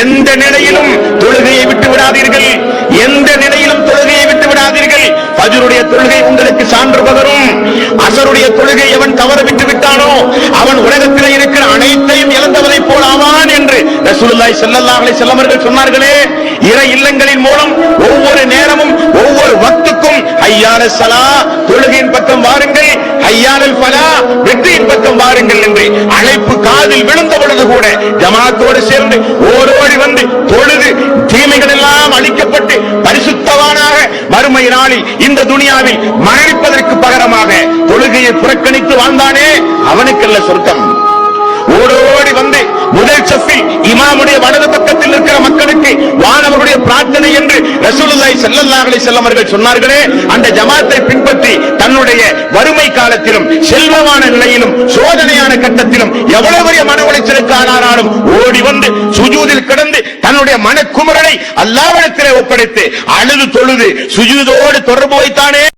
எந்த நிலையிலும் தொழுகையை விட்டு விடாதீர்கள். எந்த நிலையிலும் தொழுகையை விட்டு விடாதீர்கள். பஜருடைய தொழுகை உங்களுக்கு சான்று பகரும். அசருடைய தொழுகை எவன் தவற விட்டு விட்டானோ அவன் உலகத்தில் இருக்கிற அனைத்தையும் இழந்தவனை போல் ஆவான் என்று ரசூலுல்லாய் ஸல்லல்லாஹு செல்லவர்கள் சொன்னார்களே. இற இல்லங்களின் மூலம் ஒவ்வொரு நேரமும் ஒவ்வொரு வக்துக்கும் ஐயான சலா தொழுகையின் பக்கம் வாருங்கள். ஐயானல் பலா வெற்றியின் பக்கம் வாருங்கள் என்று அழைப்பு காதில் விழுந்து கூட ஜமாத்தோடு சேர்ந்து ஓடோடி வந்து தொழுது தீமைகள் எல்லாம் அழிக்கப்பட்டு பரிசுத்தவானாக மறுமை நாளில் இந்த துனியாவில் மரணிப்பதற்கு பகரமாக தொழுகையை புறக்கணித்து வாழ்ந்தானே அவனுக்கல்ல சொர்க்கம். ஓடோடி வந்து முதல் சஃபில் இமாமுடைய வலது பக்கத்தில் இருக்கிற மக்களுக்கு வானவருடைய பிரார்த்தனை என்று ரசூலுல்லாய் ஸல்லல்லாஹு அலைஹி அவர்கள் சொன்னார்களே அந்த ஜமாத்தை பின்பற்றி செல்வமான நிலையிலும் சோதனையான கட்டத்திலும் எவ்வளவு பெரிய மன உளைச்சலுக்கு ஆனாராலும் ஓடி வந்து சுஜூதில் கிடந்து தன்னுடைய மனக்குமரனை அல்லாவிடத்திலே ஒப்படைத்து அழுது தொழுது சுஜூதோடு தொடர்பு வைத்தானே.